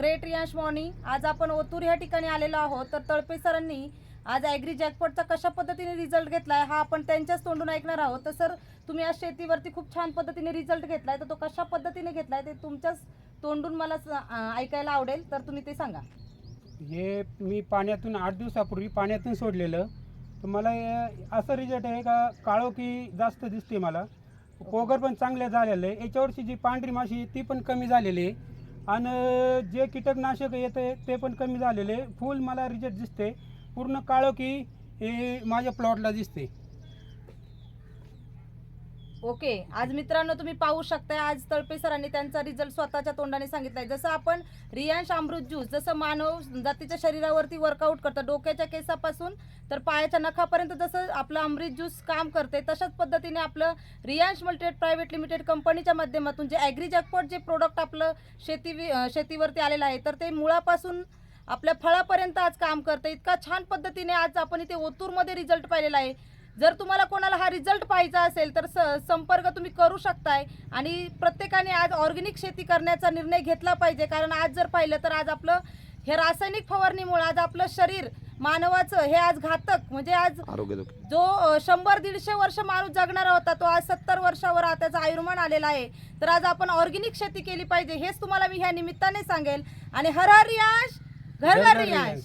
Great Riyansh morning आज आपण ओतूर या ठिकाणी आलेलो आहोत. तर तळपे सरांनी आज ॲग्री जॅकपॉटचा कशा पद्धतीने रिझल्ट घेतलाय हा आपण त्यांच्याच तोंडून ऐकणार आहोत. तर सर तुम्ही आज शेतीवरती खूप छान पद्धतीने रिझल्ट घेतलाय. तर तो कशा पद्धतीने घेतलाय ते तुमच्याच तोंडून मला स- ऐकायला आवडेल. तर तुम्ही ते सांगा. हे मी पाण्यातून आठ दिवसापूर्वी पाण्यातून सोडलेलं. तर मला हे असं रिझल्ट आहे का काळोखी जास्त दिसते मला. पोगर पण चांगले झालेलं. आहे याच्यावरची जी पांढरी माशी आहे ती पण कमी झालेली आहे. आणि जे कीटकनाशक येते ते पण कमी झालेले. फुल मला रिजेक्ट दिसते. पूर्ण काळोखी हे माझ्या प्लॉटला दिसते. ओके आज मित्रांनो तुम्ही पाहू शकताय आज तळपे सरांनी त्यांचा रिझल्ट स्वतःच्या तोंडाने सांगितलाय. जसं आपण रियांश अमृत ज्यूस जसं मानव जातीच्या शरीरावरती वर्कआउट करतं डोक्याच्या केसापासून तर पायाच्या नखापर्यंत जसं आपलं अमृत ज्यूस काम करते तशाच पद्धतीने आपलं रियांश मल्टीटेड प्रायव्हेट लिमिटेड कंपनीच्या माध्यमातून जे ॲग्री जॅकपॉट जे प्रोडक्ट आपलं शेती शेतीवरती आलेलं आहे तर ते मुळापासून आपल्या फळापर्यंत आज काम करतं. इतका छान पद्धतीने आज आपण इथे ओतूरमध्ये रिझल्ट पाहिलेला आहे. जर तुम्हाला कोणाला हा रिझल्ट पाहिजे असेल तर स- संपर्क तुम्ही करू शकताय. आणि प्रत्येकाने आज ऑर्गॅनिक शेती करण्याचा निर्णय घेतला पाहिजे. कारण आज जर पाहिलं तर आज आपलं हे रासायनिक फवारणीमुळे आज आपलं शरीर मानवाचं हे आज घातक. म्हणजे आज जो शंभर दीडशे वर्ष माणूस जगणारा होता तो आज सत्तर वर्षावर त्याचा आयुर्मान आलेला आहे. तर आज आपण ऑर्गॅनिक शेती केली पाहिजे हेच तुम्हाला मी ह्या निमित्ताने सांगेल. आणि हर हर रियांश घर घर रियांश.